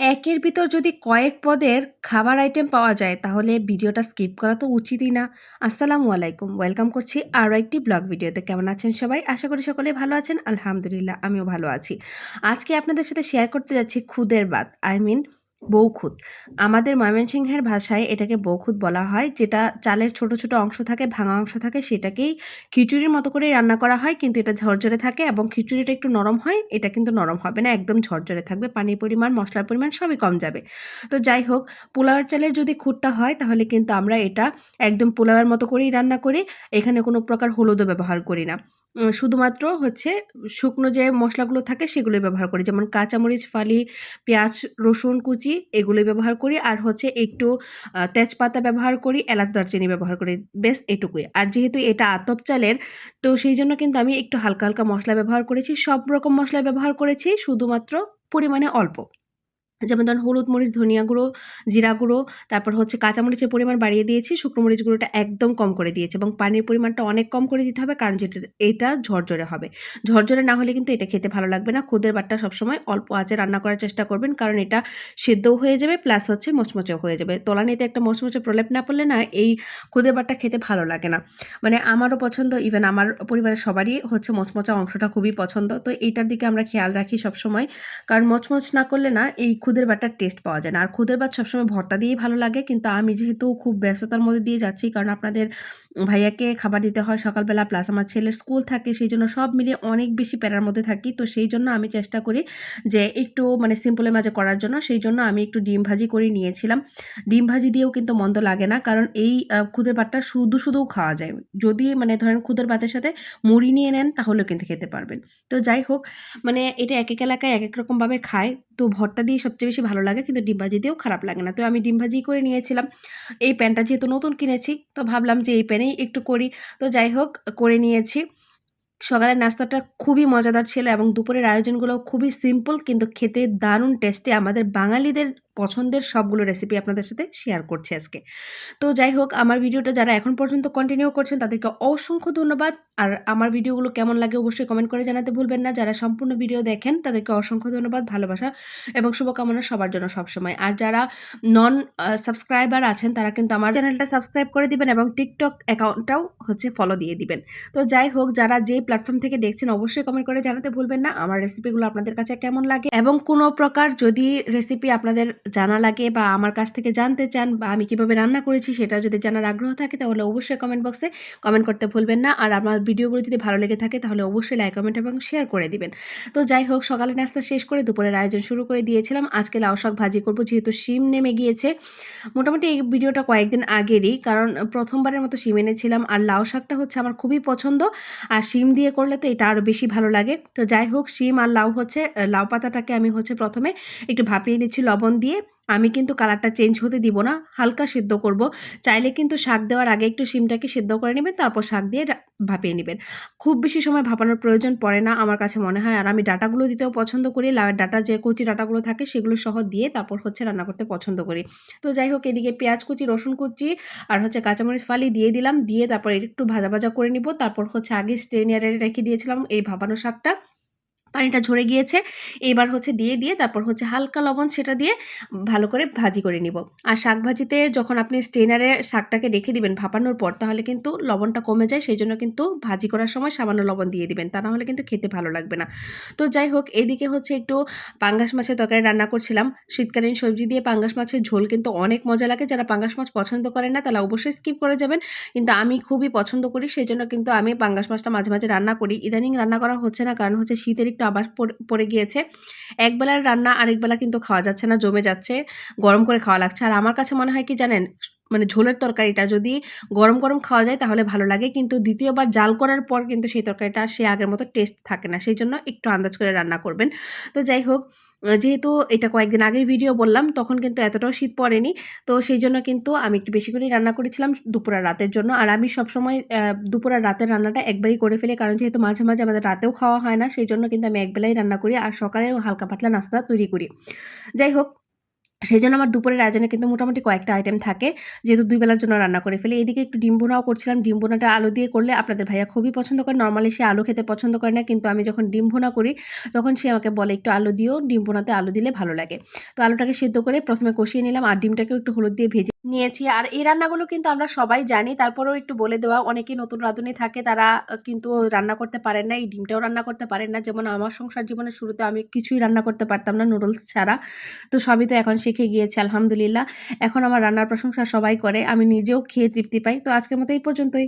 একের ভিতর যদি কয়েক পদের খাবার আইটেম পাওয়া যায়, তাহলে ভিডিওটা স্কিপ করা তো উচিতই না। আসসালামু আলাইকুম ওয়েলকাম করছি আরও একটি ব্লগ ভিডিওতে। কেমন আছেন সবাই? আশা করি সকলে ভালো আছেন। আলহামদুলিল্লাহ, আমিও ভালো আছি। আজকে আপনাদের সাথে শেয়ার করতে যাচ্ছি খুদের বাদ আই মিন বৌখুদ। আমাদের ময়মনসিংহের ভাষায় এটাকে বৌখুদ বলা হয়, যেটা চালের ছোট ছোট অংশ থাকে, ভাঙা অংশ থাকে, সেটাকেই খিচুড়ির মতো করে রান্না করা হয়, কিন্তু এটা ঝরঝরে থাকে এবং খিচুড়িটা একটু নরম হয়, এটা কিন্তু নরম হবে না, একদম ঝরঝরে থাকবে, পানির পরিমাণ, মশলার পরিমাণ সবই কম যাবে। তো যাই হোক, পোলাওয়ার চালের যদি খুঁটটা হয়, তাহলে কিন্তু আমরা এটা একদম পোলাওয়ের মতো করেই রান্না করি, এখানে কোনো প্রকার হলুদও ব্যবহার করি না। শুধুমাত্র হচ্ছে শুকনো যে মশলাগুলো থাকে সেগুলোই ব্যবহার করি। যেমন কাঁচামরিচ, ফালি, পেঁয়াজ, রসুন, কুচি এগুলোই ব্যবহার করি। আর হচ্ছে একটু তেজপাতা ব্যবহার করি, এলাচ, দারচিনি ব্যবহার করি। বেশ এটুকুই। আর যেহেতু এটা আতপ চালের, তো সেই জন্য কিন্তু আমি একটু হালকা হালকা মশলা ব্যবহার করেছি। সব রকম মশলা ব্যবহার করেছি, শুধুমাত্র পরিমাণে অল্প। যেমন ধরুন হলুদ মরিচ, ধনিয়া গুঁড়ো, জিরা গুঁড়ো, তারপর হচ্ছে কাঁচামরিচের পরিমাণ বাড়িয়ে দিয়েছি, শুকনো মরিচ গুঁড়োটা একদম কম করে দিয়েছি এবং পানির পরিমাণটা অনেক কম করে দিতে হবে কারণ যেটা, এটা ঝরঝরে হবে। ঝরঝরে না হলে কিন্তু এটা খেতে ভালো লাগবে না। খুদের বাটটা সবসময় অল্প আঁচে রান্না করার চেষ্টা করবেন কারণ এটা সেদ্ধও হয়ে যাবে প্লাস হচ্ছে মচমচেও হয়ে যাবে। তলানিতে একটা মচমচে প্রলেপ না পড়লে না এই খুদের বাটটা খেতে ভালো লাগে না। মানে আমারও পছন্দ ইভেন আমার পরিবারের সবারই হচ্ছে মচমচা অংশটা খুবই পছন্দ। তো এইটার দিকে আমরা খেয়াল রাখি সবসময়। কারণ মচমচ না করলে না এই খুদের বাটার টেস্ট পাওয়া যায় না। আর খুদের ভাত সবসময় ভর্তা দিয়েই ভালো লাগে, কিন্তু আমি যেহেতু খুব ব্যস্ততার মধ্যে দিয়ে যাচ্ছি, কারণ আপনাদের ভাইয়াকে খাবার দিতে হয় সকালবেলা প্লাস আমার ছেলের স্কুল থাকে, সেই জন্য সব মিলিয়ে অনেক বেশি প্যারার মধ্যে থাকি। তো সেই জন্য আমি চেষ্টা করি যে একটু মানে সিম্পলের মাঝে করার জন্য, সেই জন্য আমি একটু ডিম ভাজি করে নিয়েছিলাম। ডিম ভাজি দিয়েও কিন্তু মন্দ লাগে না, কারণ এই খুদের ভাতটা শুধু শুধুও খাওয়া যায়। যদি মানে ধরেন খুদের ভাতের সাথে মুড়ি নিয়ে নেন, তাহলেও কিন্তু খেতে পারবেন। তো যাই হোক মানে এটা এক এক এলাকায় এক এক রকমভাবে খায়। তো ভর্তা দিয়ে সবচেয়ে বেশি ভালো লাগে, কিন্তু ডিম ভাজি দিয়েও খারাপ লাগে না। তো আমি ডিম ভাজি করে নিয়েছিলাম। এই প্যানটা যেহেতু নতুন কিনেছি, তো ভাবলাম যে এই প্যানেই একটু করি। তো যাই হোক, করে নিয়েছি। সকালের নাস্তাটা খুবই মজাদার ছিল এবং দুপুরের আয়োজনগুলো খুবই সিম্পল কিন্তু খেতে দারুণ টেস্টে আমাদের বাঙালিদের পছন্দের সবগুলো রেসিপি আপনাদের সাথে শেয়ার করছি আজকে। তো যাই হোক, আমার ভিডিওটা যারা এখন পর্যন্ত কন্টিনিউ করছেন, তাদেরকে অসংখ্য ধন্যবাদ। আর আমার ভিডিওগুলো কেমন লাগে অবশ্যই কমেন্ট করে জানাতে ভুলবেন না। যারা সম্পূর্ণ ভিডিও দেখেন, তাদেরকে অসংখ্য ধন্যবাদ, ভালোবাসা এবং শুভকামনা সবার জন্য সবসময়। আর যারা নন সাবস্ক্রাইবার আছেন, তারা কিন্তু আমার চ্যানেলটা সাবস্ক্রাইব করে দিবেন এবং টিকটক অ্যাকাউন্টটাও হচ্ছে ফলো দিয়ে দিবেন। তো যাই হোক, যারা যে প্ল্যাটফর্ম থেকে দেখছেন, অবশ্যই কমেন্ট করে জানাতে ভুলবেন না। আমার রেসিপিগুলো আপনাদের কাছে কেমন লাগে? এবং কোনো প্রকার যদি রেসিপি আপনাদের জানা লাগে বা আমার কাছ থেকে জানতে চান বা আমি কীভাবে রান্না করেছি সেটা যদি জানার আগ্রহ থাকে তাহলে অবশ্যই কমেন্ট বক্সে কমেন্ট করতে ভুলবেন না। আর আমার ভিডিওগুলো যদি ভালো লেগে থাকে তাহলে অবশ্যই লাইক কমেন্ট এবং শেয়ার করে দিবেন। তো যাই হোক সকালে নাস্তা শেষ করে দুপুরের আয়োজন শুরু করে দিয়েছিলাম। আজকে লাউ শাক ভাজি করব যেহেতু শিম নেমে গিয়েছে। মোটামুটি এই ভিডিওটা কয়েকদিন আগেরই কারণ প্রথমবারের মতো শিম এনেছিলাম। আর লাউ শাকটা হচ্ছে আমার খুবই পছন্দ। আর শিম দিয়ে করলে তো এটা আরও বেশি ভালো লাগে। তো যাই হোক, শিম আর লাউ হচ্ছে, লাউ পাতাটাকে আমি হচ্ছে প্রথমে একটু ভাপিয়ে নিচ্ছি লবণ দিয়ে। আমি কিন্তু কালারটা চেঞ্জ হতে দিব না, হালকা সেদ্ধ করব। চাইলে কিন্তু শাক দেওয়ার আগে একটু শিমটাকে সেদ্ধ করে নেবেন, তারপর শাক দিয়ে ভাপিয়ে নেবেন। খুব বেশি সময় ভাপানোর প্রয়োজন পড়ে না আমার কাছে মনে হয়। আর আমি ডাটাগুলো দিতেও পছন্দ করি লাউয়ের ডাটা যে কচি ডাটাগুলো থাকে সেগুলো সহ দিয়ে তারপর হচ্ছে রান্না করতে পছন্দ করি। তো যাই হোক, এদিকে পেঁয়াজ কুচি, রসুন কুচি আর হচ্ছে কাঁচামরিচ ফালি দিয়ে দিলাম, দিয়ে তারপর একটু ভাজা ভাজা করে নিব। তারপর হচ্ছে আগে স্ট্রেনিয়ারে রেখে দিয়েছিলাম এই ভাপানো শাকটা। পানিটা ঝরে গিয়েছে। এবার হচ্ছে দিয়ে দিয়ে তারপর হচ্ছে হালকা লবণ সেটা দিয়ে ভালো করে ভাজি করে নিব। আর শাক ভাজিতে যখন আপনি স্টেনারে শাকটাকে রেখে দিবেন ভাপানোর পর, তাহলে কিন্তু লবণটা কমে যায়, সেই জন্য কিন্তু ভাজি করার সময় সামান্য লবণ দিয়ে দিবেন। তা না হলে কিন্তু খেতে ভালো লাগবে না। তো যাই হোক, এদিকে হচ্ছে একটু পাঙ্গাস মাছের তরকারি রান্না করছিলাম। শীতকালীন সবজি দিয়ে পাঙ্গাস মাছের ঝোল কিন্তু অনেক মজা লাগে। যারা পাঙ্গাস মাছ পছন্দ করেন না, তারা অবশ্যই স্কিপ করে যাবেন। কিন্তু আমি খুবই পছন্দ করি, সেই জন্য কিন্তু আমি পাঙ্গাস মাছটা মাঝে মাঝে রান্না করি। ইদানিং রান্না করা হচ্ছে না, কারণ হচ্ছে শীতের একটু আবাস পড়ে- গিয়েছে। একবেলার রান্না আরেকবেলা কিন্তু খাওয়া যাচ্ছে না, জমে যাচ্ছে, গরম করে খাওয়া লাগছে। আর আমার কাছে মনে হয় কি জানেন ঝোলের তরকারিটা যদি গরম গরম খাওয়া যায় তাহলে ভালো লাগে। কিন্তু দ্বিতীয়বার জাল করার পর কিন্তু সেই তরকারিটা সে আগের মতো টেস্ট থাকে না। সেই জন্য একটু আন্দাজ করে রান্না করবেন। তো যাই হোক যেহেতু এটা কয়েকদিন আগের ভিডিও বললাম, তখন কিন্তু এতটাও শীত পড়েনি। তো সেই জন্য কিন্তু আমি একটু বেশি করে রান্না করেছিলাম দুপুর আর রাতের জন্য। আর আমি সবসময় দুপুর আর রাতের রান্নাটা একবারই করে ফেলি। কারণ যেহেতু মাঝে মাঝে আমাদের রাতেও খাওয়া হয় না, সেই জন্য কিন্তু আমি একবেলাই রান্না করি। আর সকালেও হালকা পাতলা নাস্তা তৈরি করি। যাই হোক সেই জন্য আমার দুপুরের আয়োজনে কিন্তু মোটামুটি কয়েকটা আইটেম থাকে। যেহেতু দুই বেলার জন্য রান্না করে ফেলি। এদিকে একটু ডিম ভুনাও করছিলাম। ডিম ভুনাটা আলু দিয়ে করলে আপনাদের ভাইয়া খুবই পছন্দ করে। নর্মালি সে আলু খেতে পছন্দ করে না। কিন্তু আমি যখন ডিম ভুনা করি, তখন সে আমাকে বলে, একটু আলু দিও। ডিম ভুনাতে আলু দিলে ভালো লাগে। তো আলুটাকে সেদ্ধ করে প্রথমে কষিয়ে নিলাম আর ডিমটাকেও একটু হলুদ দিয়ে ভেজে নিয়েছি। আর এই রান্নাগুলো কিন্তু আমরা সবাই জানি। তারপরেও একটু বলে দেওয়া, অনেকেই নতুন রাঁধুনি থাকে, তারা কিন্তু রান্না করতে পারেন না, এই ডিমটাও রান্না করতে পারেন না। যেমন আমার সংসার জীবনের শুরুতে আমি কিছুই রান্না করতে পারতাম না, নুডলস ছাড়া। তো সবই তো এখন শিখে গিয়েছে, আলহামদুলিল্লাহ। এখন আমার রান্নার প্রশংসা সবাই করে, আমি নিজেও খেয়ে তৃপ্তি পাই। তো আজকের মতো এই পর্যন্তই।